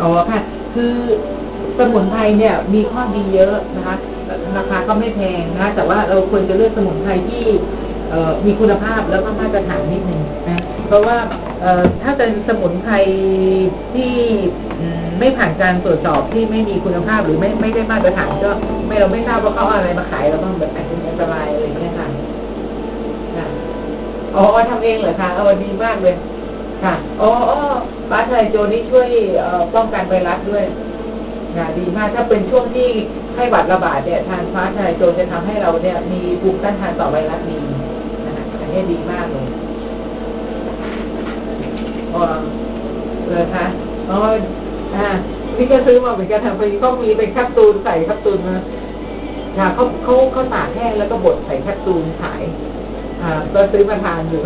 อ๋อค่ะ คือสมุนไพรเนี่ยมีข้อดีเยอะนะคะ ราคาก็ไม่แพงนะคะแต่ว่าเราควรจะเลือกสมุนไพรที่เอ่อมีคุณภาพแล้วก็มาตรฐานนิดนึงนะ เพราะว่าเอ่อถ้าเป็นสมุนไพรที่อืมไม่ผ่านการตรวจสอบที่ไม่มีคุณภาพหรือไม่ไม่ได้มาตรฐานก็ไม่เราไม่ทราบว่าเขาเอาอะไรมาขายเราต้องแบบอาจจะอันตรายอะไรอย่างเงี้ยค่ะค่ะอ๋อทำเองเหรอคะเออดีมากเลย ค่ะ อ๋อฟ้าทลายโจรนี่ช่วยเอ่อป้องกันไวรัสด้วยค่ะดีมาก ถ้าเป็นช่วงที่ไข้หวัดระบาดเนี่ย ทานฟ้าทลายโจรจะทำให้เราเนี่ย มีภูมิต้านทานต่อไวรัสดีนะคะอันนี้ดีมากเลยอ๋อเลยคะอ๋ออ่านี่ก็ซื้อมาเหมือนกันทำไปเขามีเป็นแคปซูลใส่แคปซูลมาค่ะเขาเขาเขาตากแห้งแล้วก็บดใส่แคปซูลขาย อ่า ก็ซื้อมาทานอยู่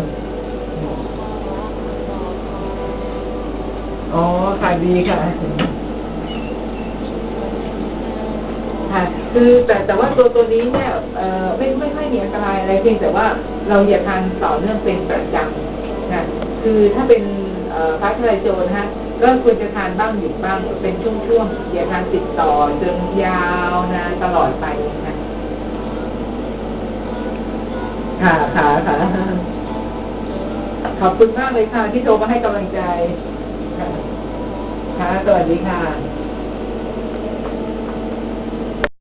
อ๋อ ค่ะดีค่ะ ค่ะ คือแต่แต่ว่าตัวตัวนี้เนี่ยเอ่อไม่ไม่ค่อยมีอันตรายอะไรเพียงแต่ว่าเราอย่าทานต่อเนื่องเป็นประจำค่ะคือถ้าเป็นเอ่อฟ้าทะลายโจรนะฮะก็ควรจะทานบ้างหยุดบ้างเป็นช่วงๆอย่าทานติดต่อจนยาวนานตลอดไปค่ะค่ะค่ะค่ะขอบคุณมากเลยค่ะที่โทรมาให้กำลังใจค่ะ ค่ะ สวัสดีค่ะ